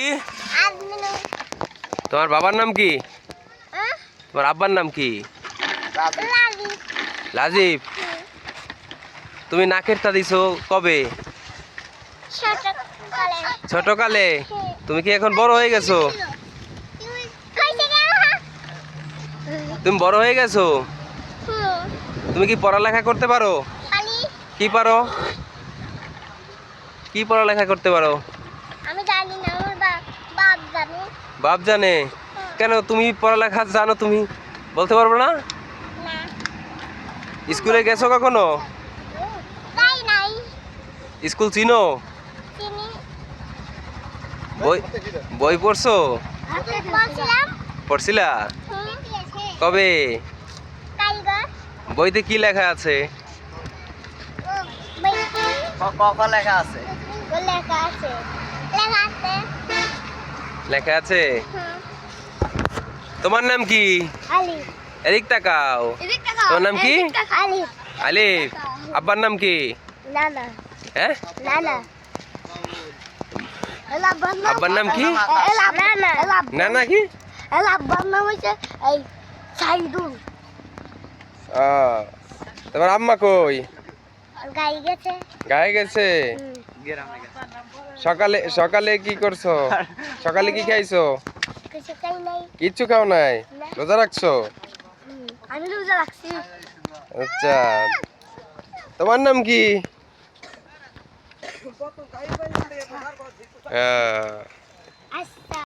কি? তোমার বাবার নাম কি? তোমার আব্বার নাম কি? লাজিব। তুমি নাকের তা দিছো কবে? ছোটকালে। তুমি কি এখন বড় হয়ে গেছো? তুমি বড় হয়ে গেছো? তুমি কি পড়ালেখা করতে পারো। কি পারো? কি পড়ালেখা করতে পারো? আমি জানি না আমার বাপ বাপ জানে বাপ জানে। কেন তুমি পড়ালেখা জানো তুমি? বলতে পারব না? স্কুলে গেছো কখনো? স্কুল চিনো? বই বই পড়ছো? পড়ছিলা? কবে? বইতে কি লেখা আছে? লেখা আছে। লেখা আছে। লেখা আছে? হুম তোমার নাম কি? এদিক তাকাও। তোমার নাম কি? আলিফ। আব্বার নাম কি? না না হ্যাঁ আব্বার নাম? কি? না না কি? আব্বার নাম হচ্ছে সাইদুল। তোমার আম্মা কই? গেছে। গায়ে গেছে। গ্রামে গেছে সকালে সকালে কি করছ? সকালে কি খাইছো? কিছু কিচ্ছু খাও নাই? রোজা রাখছো? আমি রোজা রাখছি। আচ্ছা। তোমার নাম কি? আচ্ছা